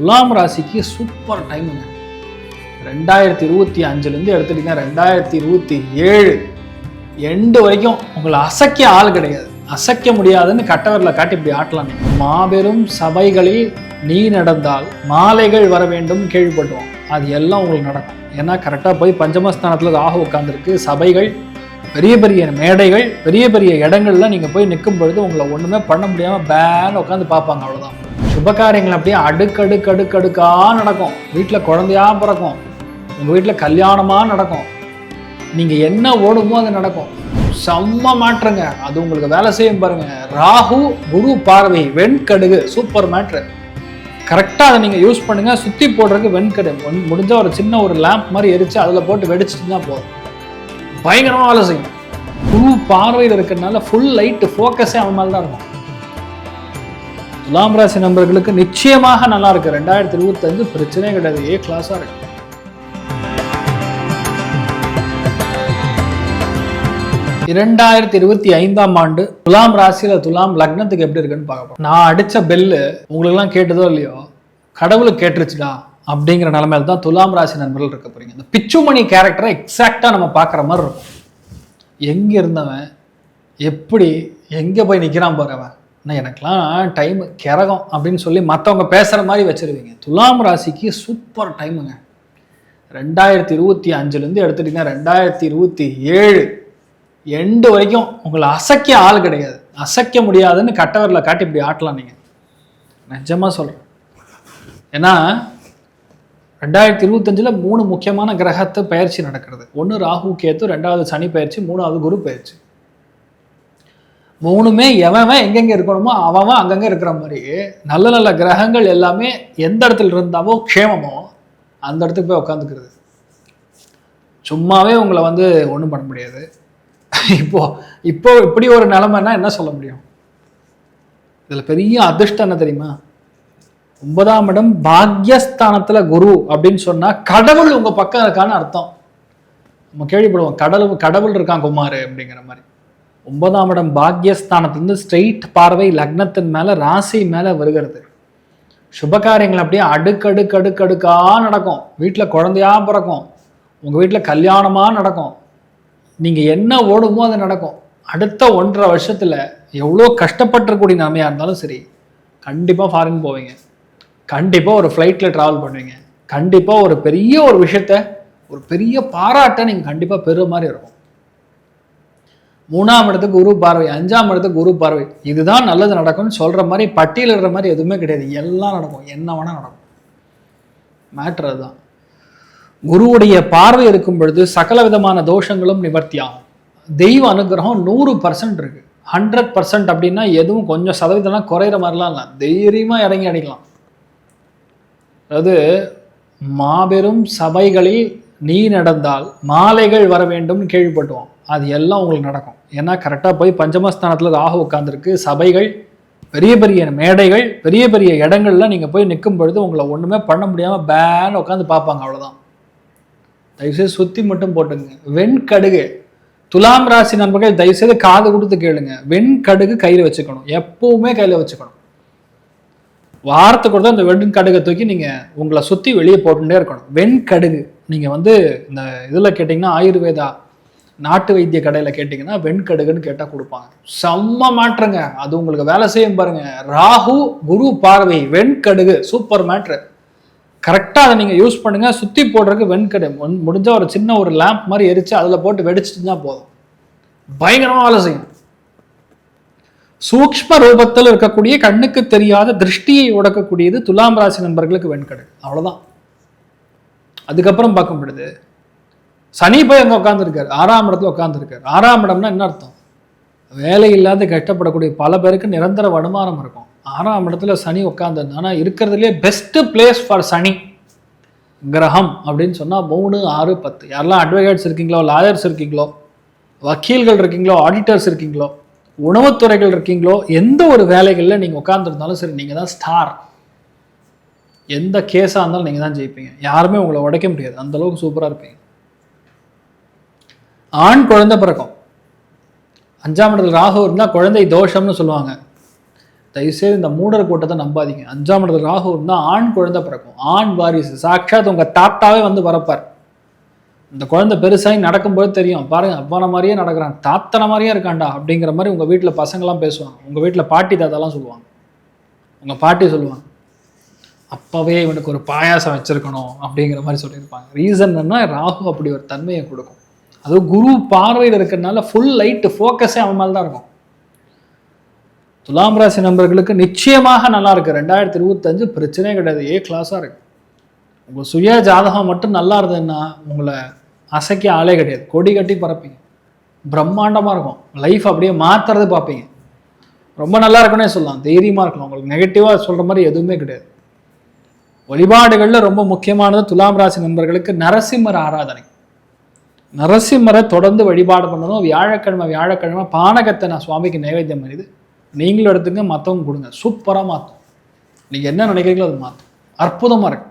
துலாம் ராசிக்கு சூப்பர் டைமுங்க ரெண்டாயிரத்தி இருபத்தி அஞ்சுலேருந்து எடுத்துட்டீங்கன்னா ரெண்டாயிரத்தி இருபத்தி ஏழு எண்டு வரைக்கும் உங்களை அசைக்க ஆள் கிடையாது. அசைக்க முடியாதுன்னு கட்டவரில் காட்டி இப்படி ஆட்டலாம் மாபெரும் சபைகளில் நீ நடந்தால் மாலைகள் வர வேண்டும் கேள்விப்பட்டோம். அது எல்லாம் உங்களுக்கு நடக்கும். ஏன்னா கரெக்டாக போய் பஞ்சமஸ்தானத்தில் ராகு உட்காந்துருக்கு சபைகள் பெரிய பெரிய மேடைகள் பெரிய பெரிய இடங்கள்ல நீங்கள் போய் நிற்கும் பொழுது உங்களை ஒன்றுமே பண்ண முடியாமல் பேன்னு உட்காந்து பார்ப்பாங்க அவ்வளோதான் சுபகாரியங்கள் அப்படியே அடுக்கடுக்கு அடுக்கடுக்கா நடக்கும். வீட்டில் குழந்தையா பிறக்கும். உங்கள் வீட்டில் கல்யாணமாக நடக்கும். நீங்கள் என்ன ஓடுமோ அது நடக்கும். செம்ம மாற்றுங்க அது உங்களுக்கு வேலை செய்யும் பாருங்க. ராகு குரு பார்வை வெண்கடுகு சூப்பர் மேட்ரு. கரெக்டாக அதை நீங்கள் யூஸ் பண்ணுங்கள் சுற்றி போடுறதுக்கு வெண்கடு. முடிஞ்ச ஒரு சின்ன ஒரு லேம்ப் மாதிரி எரிச்சு அதில் போட்டு வெடிச்சிட்டுனா போதும். பயங்கரமாக வேலை செய்யும். குரு பார்வையில் இருக்கிறதுனால ஃபுல் லைட்டு ஃபோக்கஸே அவன் மேலே தான் இருக்கும். துலாம் ராசி நண்பர்களுக்கு நிச்சயமாக நல்லா இருக்கு. ரெண்டாயிரத்தி இருபத்தஞ்சு பிரச்சனையே கிடையாது ஏ கிளாஸாக இருக்கு. இரண்டாயிரத்தி இருபத்தி ஐந்தாம் ஆண்டு துலாம் ராசியில துலாம் லக்னத்துக்கு எப்படி இருக்குன்னு பார்க்க நான் அடிச்ச பெல்லு உங்களுக்குலாம் கேட்டதோ இல்லையோ கடவுளுக்கு கேட்டுருச்சுடா அப்படிங்கிற நிலைமையில தான் துலாம் ராசி நண்பர்கள் இருக்க போறீங்க. இந்த பிச்சுமணி கேரக்டரை எக்ஸாக்டா நம்ம பார்க்குற மாதிரி இருக்கும். எங்க இருந்தவன் எப்படி எங்க போய் நிக்கிறான் பாருவன் ஆனால் எனக்கெலாம் டைமு டைம் கிறகம் அப்படின்னு சொல்லி மற்றவங்க பேசுகிற மாதிரி வச்சிருவீங்க. துலாம் ராசிக்கு சூப்பர் டைமுங்க ரெண்டாயிரத்தி இருபத்தி அஞ்சுலேருந்து எடுத்துட்டீங்கன்னா ரெண்டாயிரத்தி இருபத்தி ஏழு எண்டு வரைக்கும் உங்களை அசைக்க ஆள் கிடையாது. அசைக்க முடியாதுன்னு கட்டவரில் காட்டி இப்படி ஆட்டலாம் நீங்கள் நிஜமாக சொல்கிறேன் ஏன்னா ரெண்டாயிரத்தி இருபத்தஞ்சில் மூணு முக்கியமான கிரகத்தை பயிற்சி நடக்கிறது. ஒன்று ராகு கேத்து ரெண்டாவது சனி பயிற்சி மூணாவது குரு பயிற்சி. மூணுமே எவன் எங்கெங்க இருக்கணுமோ அவன் அங்கங்க இருக்கிற மாதிரி. நல்ல நல்ல கிரகங்கள் எல்லாமே எந்த இடத்துல இருந்தாவோ க்ஷேமமோ அந்த இடத்துக்கு போய் உட்காந்துக்கிறது சும்மாவே உங்களை வந்து ஒன்றும் பண்ண முடியாது. இப்போ இப்போ இப்படி ஒரு நிலைமைன்னா என்ன சொல்ல முடியும்? இதில் பெரிய அதிர்ஷ்டம் என்ன தெரியுமா? ஒன்பதாம் இடம் பாக்யஸ்தானத்தில் குரு அப்படின்னு சொன்னால் கடவுள் உங்கள் பக்கம் இருக்கான்னு அர்த்தம். நம்ம கேள்விப்படுவோம் கடவுள் கடவுள் இருக்கான் குமார் அப்படிங்கிற மாதிரி. ஒன்பதாம் இடம் பாக்யஸ்தானத்துலேருந்து ஸ்ட்ரெயிட் பார்வை லக்னத்தின் மேலே ராசி மேலே வருகிறது. சுபகாரியங்கள் அப்படியே அடுக்கடுக்கடுக்கடுக்காக நடக்கும். வீட்டில் குழந்தையாக பிறக்கும். உங்கள் வீட்டில் கல்யாணமாக நடக்கும். நீங்கள் என்ன ஓடுமோ அது நடக்கும். அடுத்த ஒன்றரை வருஷத்தில் எவ்வளோ கஷ்டப்பட்டிருக்கூடிய நாமையாக இருந்தாலும் சரி கண்டிப்பாக ஃபாரின் போவீங்க. கண்டிப்பாக ஒரு ஃப்ளைட்டில் ட்ராவல் பண்ணுவீங்க. கண்டிப்பாக ஒரு பெரிய ஒரு விஷயத்த ஒரு பெரிய பாராட்டை நீங்கள் கண்டிப்பாக பெறுற மாதிரி இருக்கும். மூணாம் இடத்துக்கு குரு பார்வை அஞ்சாம் இடத்துக்கு குரு பார்வை. இதுதான் நல்லது நடக்கும்னு சொல்கிற மாதிரி பட்டியலிடுற மாதிரி எதுவுமே கிடையாது. எல்லாம் நடக்கும். என்ன வேணால் நடக்கும். மேட்ரு அதுதான். குருவுடைய பார்வை இருக்கும் பொழுது சகல விதமான தோஷங்களும் நிவர்த்தியாகும் தெய்வ அனுகிரகம் நூறு பர்சன்ட் இருக்குது ஹண்ட்ரட் பர்சன்ட் அப்படின்னா எதுவும் கொஞ்சம் சதவீதம்லாம் குறையிற மாதிரிலாம் இல்லை. தைரியமாக இறங்கி அடிக்கலாம். அதாவது மாபெரும் சபைகளில் நீ நடந்தால் மாலைகள் வர வேண்டும்னு கேள்விப்பட்டுவோம் அது எல்லாம் உங்களுக்கு நடக்கும். ஏன்னா கரெக்டாக போய் பஞ்சமஸ்தானத்தில் ராகு உட்காந்துருக்கு சபைகள் பெரிய பெரிய மேடைகள் பெரிய பெரிய இடங்கள்ல நீங்கள் போய் நிற்கும் பொழுது உங்களை ஒன்றுமே பண்ண முடியாமல் பேன் உட்காந்து பார்ப்பாங்க அவ்வளோதான் தயவுசெய்து சுற்றி மட்டும் போட்டுங்க. வெண்கடுகு. துலாம் ராசி நண்பர்கள் தயவுசெய்து காது கொடுத்து கேளுங்க. வெண்கடுகு கையில் வச்சுக்கணும். எப்பவுமே கையில் வச்சுக்கணும். வாரத்துக்கு கூட தான் இந்த வெண்கடுகை தூக்கி நீங்கள் உங்களை சுற்றி வெளியே போட்டுகிட்டே இருக்கணும். வெண்கடுகு. நீங்கள் வந்து இந்த இதில் கேட்டிங்கன்னா ஆயுர்வேதா நாட்டு வைத்திய கடையில் கேட்டிங்கன்னா வெண்கடுகுன்னு கேட்டால் கொடுப்பாங்க. செம்ம மாற்றுங்க அது உங்களுக்கு வேலை செய்யும் பாருங்க. ராகு குரு பார்வை வெண்கடுகு சூப்பர் மேட்ரு. கரெக்டாக அதை நீங்கள் யூஸ் பண்ணுங்க. சுற்றி போடுறதுக்கு வெண்கடு. முடிஞ்ச ஒரு சின்ன ஒரு லேம்ப் மாதிரி எரிச்சு அதில் போட்டு வெடிச்சிட்டுனா போதும். பயங்கரமாக வேலை செய்யும். சூக்ஷ்ம ரூபத்தில் இருக்கக்கூடிய கண்ணுக்கு தெரியாத திருஷ்டியை உடக்கக்கூடியது துலாம் ராசி நண்பர்களுக்கு வெண்கடு. அவ்வளோதான் அதுக்கப்புறம் பார்க்கும் பொழுது சனி போய் அங்கே உட்காந்துருக்காரு ஆறாம் இடத்துல உட்காந்துருக்காரு ஆறாம் இடம்னா என்ன அர்த்தம்? வேலை இல்லாத கஷ்டப்படக்கூடிய பல பேருக்கு நிரந்தர வருமானம் இருக்கும். ஆறாம் இடத்துல சனி உட்காந்துருந்தா ஆனால் இருக்கிறதுலே பெஸ்ட்டு பிளேஸ் ஃபார் சனி. கிரகம் அப்படின்னு சொன்னால் மூணு ஆறு பத்து. யாரெல்லாம் அட்வொகேட்ஸ் இருக்கீங்களோ லாயர்ஸ் இருக்கீங்களோ வக்கீல்கள் இருக்கீங்களோ ஆடிட்டர்ஸ் இருக்கீங்களோ உணவுத்துறைகள் இருக்கீங்களோ எந்த ஒரு வேலைகளில் நீங்கள் உட்காந்துருந்தாலும் சரி நீங்கள் தான் ஸ்டார் எந்த கேஸாக இருந்தாலும் நீங்கள் தான் ஜெயிப்பீங்க. யாருமே உங்களை உடைக்க முடியாது. அந்தளவுக்கு சூப்பராக இருப்பீங்க. ஆண் குழந்தை பிறக்கும். அஞ்சாம் இடத்துல ராகு இருந்தால் குழந்தை தோஷம்னு சொல்லுவாங்க. தயவுசெய்து இந்த மூடர் கூட்டத்தை நம்பாதீங்க. அஞ்சாம் இடத்துல ராகு இருந்தால் ஆண் குழந்தை பிறக்கும். ஆண் வாரிசு. சாட்சாத் உங்கள் தாத்தாவே வந்து பறப்பார். இந்த குழந்தை பெருசாகி நடக்கும்போது தெரியும். பாருங்க அப்பான மாதிரியே நடக்கிறான். தாத்தன மாதிரியே இருக்கான்டா அப்படிங்கிற மாதிரி உங்கள் வீட்டில் பசங்களாம் பேசுவாங்க. உங்கள் வீட்டில் பாட்டி தாத்தாலாம் சொல்லுவாங்க. உங்கள் பாட்டி சொல்லுவாங்க. அப்பவே இவனுக்கு ஒரு பாயாசம் வச்சுருக்கணும் அப்படிங்கிற மாதிரி சொல்லியிருப்பாங்க. ரீசன் என்ன ராகு அப்படி ஒரு தன்மையை கொடுக்கும். அதுவும் குரு பார்வையில் இருக்கிறதுனால ஃபுல் லைட்டு ஃபோக்கஸே அவன் மேலே தான் இருக்கும். துலாம் ராசி நண்பர்களுக்கு நிச்சயமாக நல்லா இருக்குது ரெண்டாயிரத்தி இருபத்தஞ்சு பிரச்சனையே கிடையாது. ஏ கிளாஸாக இருக்கு. உங்கள் சுய ஜாதகம் மட்டும் நல்லா இருந்ததுன்னா உங்களை அசைக்க ஆளே கிடையாது. கொடி கட்டி பறப்பீங்க. பிரம்மாண்டமாக இருக்கும். லைஃப் அப்படியே மாற்றுறது பார்ப்பீங்க. ரொம்ப நல்லா இருக்குன்னே சொல்லலாம். தைரியமாக இருக்கலாம். உங்களுக்கு நெகட்டிவாக சொல்கிற மாதிரி எதுவுமே கிடையாது. வழிபாடுகளில் ரொம்ப முக்கியமானது துலாம் ராசி நண்பர்களுக்கு நரசிம்மர் ஆராதனை. நரசிம்மரை தொடர்ந்து வழிபாடு பண்ணணும். வியாழக்கிழமை வியாழக்கிழமை பானகத்தை நான் சுவாமிக்கு நைவேத்தியம் பண்ணிது நீங்களும் எடுத்துங்க மற்றவங்க கொடுங்க. சூப்பராக மாற்றும் நீங்கள் என்ன நினைக்கிறீங்களோ அது மாற்றும் அற்புதமாக இருக்கு.